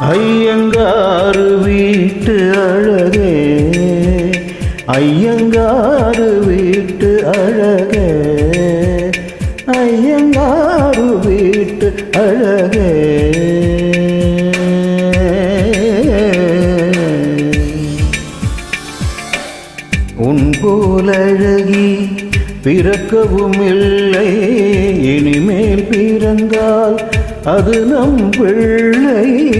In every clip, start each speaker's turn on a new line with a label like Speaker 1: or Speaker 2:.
Speaker 1: ஐயங்காறு வீட்டு அழகே. ஐயங்காறு வீட்டு அழகே. ஐயங்காறு வீட்டு அழகே. உன் போலழகி பிறக்கவும் இல்லை இனிமேல் பிறந்தா அது நம் பிள்ளை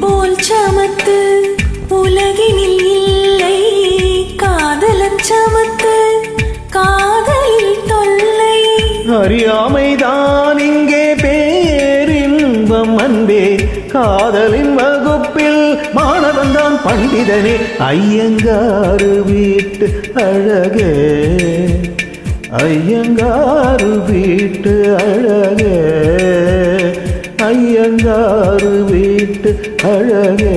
Speaker 2: போல் சமத்து உலகினில் இல்லை. காதலன் சமத்து காதலில் தொல்லை.
Speaker 1: அறியாமைதான் இங்கே பேரின்பம் அன்பே. காதலின் வகுப்பில் மாணவன் தான் பண்டிதனே. ஐயங்காறு வீட்டு அழகே. ஐயங்காறு வீட்டு அழகே. ஐயங்காறு வீட்டு அழகே.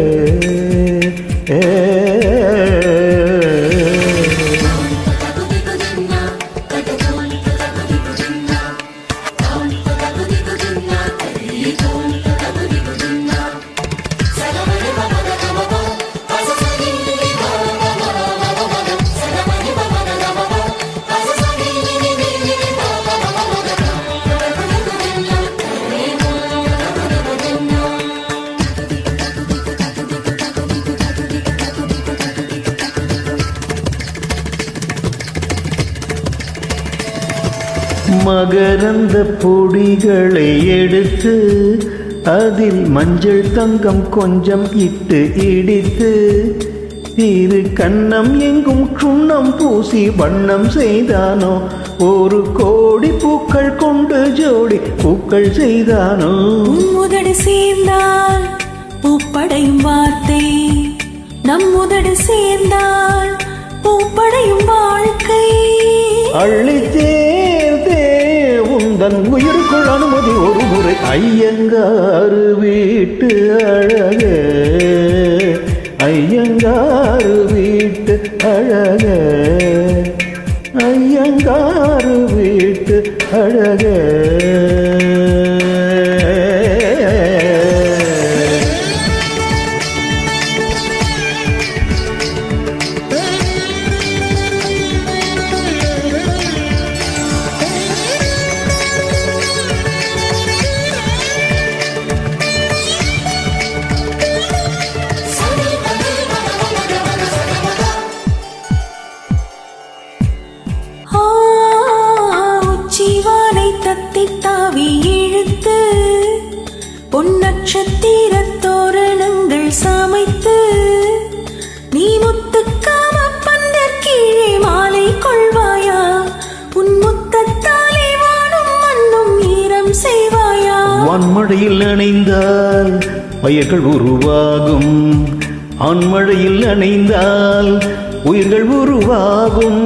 Speaker 1: மகரந்த பொடிகளை எடுத்து அதில் மஞ்சள் தங்கம் கொஞ்சம் இட்டு இடித்து இரு கண்ணம் எங்கும் சுண்ணம் பூசி வண்ணம் செய்தானோ? ஒரு கோடி பூக்கள் கொண்டு ஜோடி பூக்கள் செய்தானோ?
Speaker 2: உதடு சேர்ந்தால் பூப்படையும் வார்த்தை. நம் உதடு சேர்ந்தால் பூப்படையும் வாழ்க்கை.
Speaker 1: அள்ளி தேர்தே உந்தன் உயிருக்குள் அனுமதி ஒரு முறை. ஐயங்காறு வீட்டு அழகே. ஐயங்காறு வீட்டு அழகே. ஐயங்காறு வீட்டு அழகே.
Speaker 2: ஆவி இழுத்து பொன்னட்சத்திர தோரணங்கள் சமைத்து நீ முத்துக்காம பந்தர் கீழே மாலை கொள்வாயா? உன் முத்தத்தாலே வானும் மண்ணும் ஈரம் செய்வாயா?
Speaker 1: வான்மழையில் அணைந்தால் பயிர்கள் உருவாகும். ஆண்மழையில் அணைந்தால் உயிர்கள் உருவாகும்.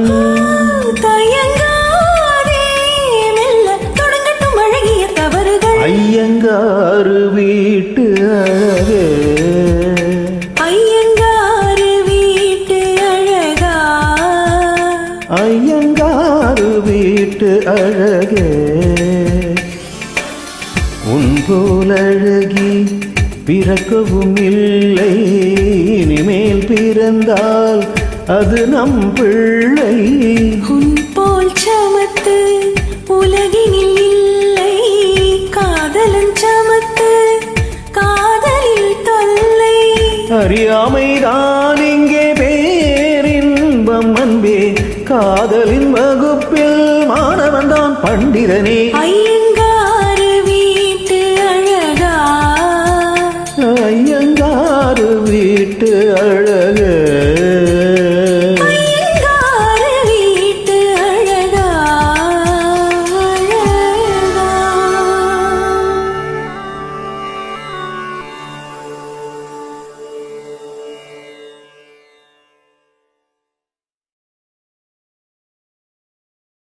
Speaker 1: ஐயங்காறு வீட்டு அழகே.
Speaker 2: ஐயங்காறு வீட்டு அழகா?
Speaker 1: ஐயங்காறு வீட்டு அழகே. உன் போல் அழகி பிறக்கவும் இல்லை இனிமேல் பிறந்தால் அது நம் பிள்ளை. அறியாமைதான் இங்கே பேரின்பம் அன்பே. காதலின் வகுப்பில் மாணவன் தான் பண்டிதனே.